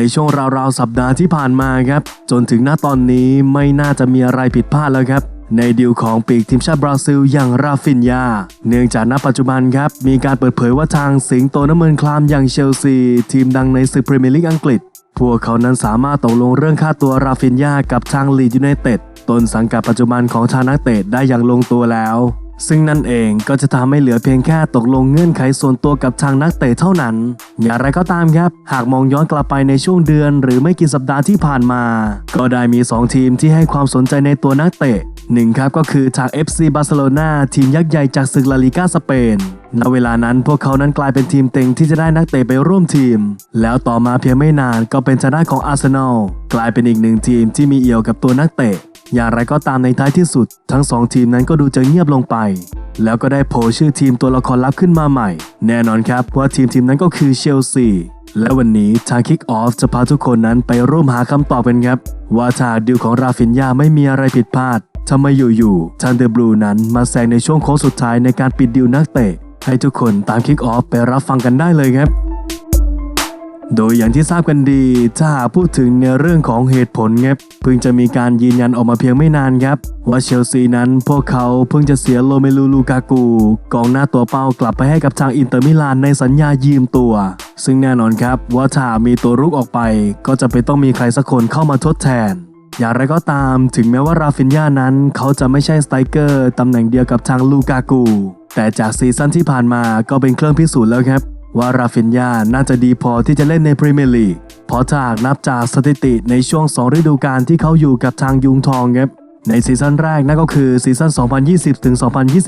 ในช่วงราวๆสัปดาห์ที่ผ่านมาครับ จนถึงหน้าตอนนี้ไม่น่าจะมีอะไรผิดพลาดแล้วครับ ในดีลของปีกทีมชาติบราซิลอย่างราฟินยา เนื่องจากณปัจจุบันครับ มีการเปิดเผยว่าทางสิงโตน้ำเงินคลามอย่างเชลซี ทีมดังในศึกพรีเมียร์ลีกอังกฤษ พวกเขานั้นสามารถตกลงเรื่องค่าตัวราฟินยากับทางลีดยูไนเต็ดต้นสังกัดปัจจุบันของทางนักเตะได้อย่างลงตัวแล้ว ซึ่งนั่นเองก็จะทำให้เหลือเพียงแค่ตกลงเงื่อนไขส่วนตัวกับทางนักเตะเท่านั้น อย่างไรก็ตามครับ หากมองย้อนกลับไปในช่วงเดือน หรือไม่กี่สัปดาห์ที่ผ่านมา ก็ได้มี 2 ทีมที่ให้ความสนใจในตัวนักเตะหนึ่งครับก็คือทาง FC บาร์เซโลนาทีมยักษ์ใหญ่จากศึกลาลิกาสเปน ณ เวลานั้นพวกเขานั้นกลายเป็นทีมเต็งที่จะได้นักเตะไปร่วมทีม แล้วต่อมาเพียงไม่นานก็เป็นชนะของอาร์เซนอลกลายเป็นอีกหนึ่งทีมที่มีเอี่ยวกับตัวนักเตะ อย่างไรก็ตามในท้ายที่สุด ทั้งสองทีมนั้นก็ดูจะเงียบลงไป แล้วก็ได้โผล่ชื่อทีมตัวละครลับขึ้นมาใหม่ แน่นอนครับว่าทีมทีมนั้นก็คือเชลซีและวันนี้ทาง Kick Off จะพาทุกคนนั้นไปร่วมหาคำตอบกันครับ ว่าถ้าดิวของราฟินยาไม่มีอะไรผิดพลาดทำไมอยู่ๆทันเดอร์บลูนั้นมาแซงในช่วงโค้งสุดท้ายในการปิดดิวนักเตะ ให้ทุกคนตาม Kick Off ไปรับฟังกันได้เลยครับ โดยอย่างที่ทราบกันดี ถ้าพูดถึงในเรื่องของเหตุผลครับเพิ่งจะมีการยืนยันออกมาเพียงไม่นานครับ ว่าเชลซีนั้นพวกเขาเพิ่งจะเสียโรเมลูลูกากู กองหน้าตัวเป้ากลับไปให้กับทางอินเตอร์มิลานในสัญญายืมตัว ซึ่งแน่นอนครับว่าถ้ามีตัวรุกออกไป ก็จะเป็นต้องมีใครสักคนเข้ามาทดแทนอย่างไรก็ตามถึงแม้ว่าราฟินยานั้น เขาจะไม่ใช่สไตรเกอร์ตำแหน่งเดียวกับทางลูกากู แต่จากซีซั่นที่ผ่านมาก็เป็นเครื่องพิสูจน์แล้วครับ ว่าราฟินยาน่าจะดีพอที่จะเล่นในพรีเมียร์ลีกเพราะถ้าหากนับจากสถิติในช่วง 2 ฤดูกาลที่เขาอยู่กับทางยุงทองครับในซีซั่นแรกนั่นก็คือซีซั่น 2020ถึง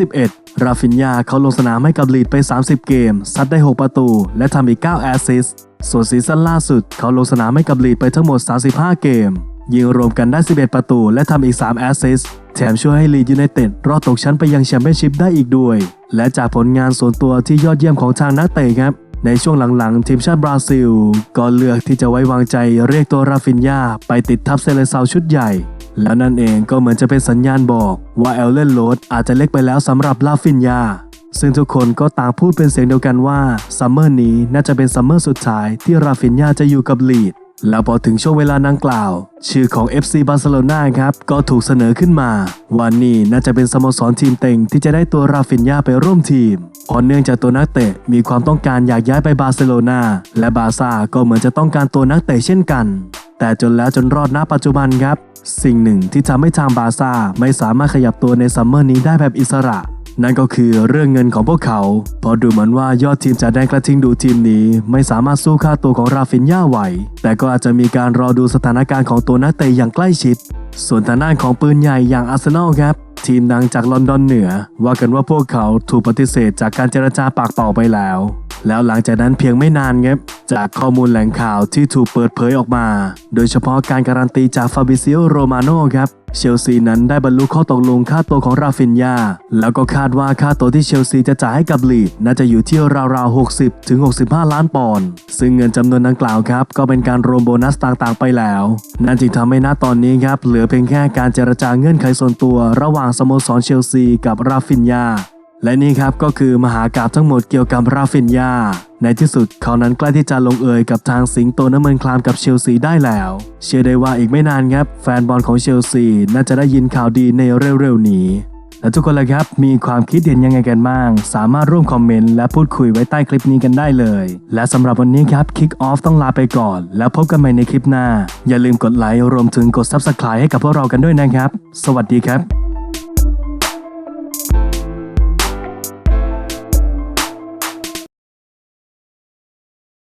2021 ราฟินยาเขาลงสนามให้กับลีดไป 30 เกม ซัดได้ 6 ประตู และทำอีก 9 แอสซิสต์ ส่วนซีซั่นล่าสุด เขาลงสนามให้กับลีดไปทั้งหมด 35 เกม ยิงรวมกันได้ 11 ประตู และทำอีก 3 แอสซิสต์ แถมช่วยให้ลีดยูไนเต็ดรอดตกชั้นไปยังแชมเปี้ยนชิพได้อีกด้วย และจากผลงานส่วนตัวที่ยอดเยี่ยมของทางนักเตะครับในช่วงหลังๆ ทีมชาติบราซิล ก็เลือกที่จะไว้วางใจเรียกตัวราฟินยาไปติดทัพเซเลซาวชุดใหญ่ แล้วนั่นเองก็เหมือนจะเป็นสัญญาณบอกว่าเอลเลนโรดอาจจะเล็กไปแล้วสำหรับลาฟินยา ซึ่งทุกคนก็ต่างพูดเป็นเสียงเดียวกันว่าซัมเมอร์นี้น่าจะเป็นซัมเมอร์สุดท้ายที่ราฟินยาจะอยู่กับลีด แล้วพอถึงช่วงเวลาดังกล่าว ชื่อของ FC บาร์เซโลนาครับ ก็ถูกเสนอขึ้นมาว่านี่น่าจะเป็นสโมสรทีมเต็งที่จะได้ตัวราฟินยาไปร่วมทีมเพราะเนื่องจากตัวนักเตะมีความต้องการอยากย้ายไปบาร์เซโลนาและบาซ่าก็เหมือนจะต้องการตัวนักเตะเช่นกัน แต่จนแล้วจนรอดณปัจจุบันครับ สิ่งหนึ่งที่ทำให้ทางบาซ่าไม่สามารถขยับตัวในซัมเมอร์นี้ได้แบบอิสระ นั่นก็คือเรื่องเงินของพวกเขา เพราะดูเหมือนว่ายอดทีมจากแดนกระทิงดูทีมนี้ ไม่สามารถสู้ค่าตัวของราฟินยาไหว แต่ก็อาจจะมีการรอดูสถานการณ์ของตัวนักเตะอย่างใกล้ชิด ส่วนทางด้านของปืนใหญ่อย่างอาร์เซนอลครับ ทีมดังจากลอนดอนเหนือ ว่ากันว่าพวกเขาถูกปฏิเสธจากการเจรจาปากเปล่าไปแล้ว แล้วหลังจากนั้นเพียงไม่นานครับจากข้อมูลแหล่งข่าวที่ถูกเปิดเผยออกมา โดยเฉพาะการการันตีจากฟาบิซิโอโรมาโน่ครับเชลซีนั้นได้บรรลุข้อตกลงค่าตัวของราฟินยา แล้วก็คาดว่าค่าตัวที่เชลซีจะจ่ายให้กับลีดน่าจะอยู่ที่ราวๆ 60 ถึง 65 ล้านปอนด์ ซึ่งเงินจำนวนดังกล่าวครับ ก็เป็นการรวมโบนัสต่างๆ ไปแล้ว นั่นจึงทำให้ณตอนนี้ครับ เหลือเพียงแค่การเจรจาเงื่อนไขส่วนตัวระหว่างสโมสรเชลซีกับราฟินยา และนี่ครับก็คือมหากาบทั้งหมดเกี่ยวกับราฟินยา ในที่สุดเขานั้นใกล้ที่จะลงเอยกับทางสิงโตน้ำเงินคลามกับเชลซีได้แล้ว เชื่อได้ว่าอีกไม่นานครับ แฟนบอลของเชลซีน่าจะได้ยินข่าวดีในเร็วๆนี้และทุกคนเลยครับ มีความคิดเห็นยังไงกันบ้าง สามารถร่วมคอมเมนต์และพูดคุยไว้ใต้คลิปนี้กันได้เลย และสำหรับวันนี้ครับ Kick Off ต้องลาไปก่อน แล้วพบกันใหม่ในคลิปหน้า อย่าลืมกดไลค์รวมถึงกด Subscribe ให้กับพวกเรากันด้วยนะครับ สวัสดีครับ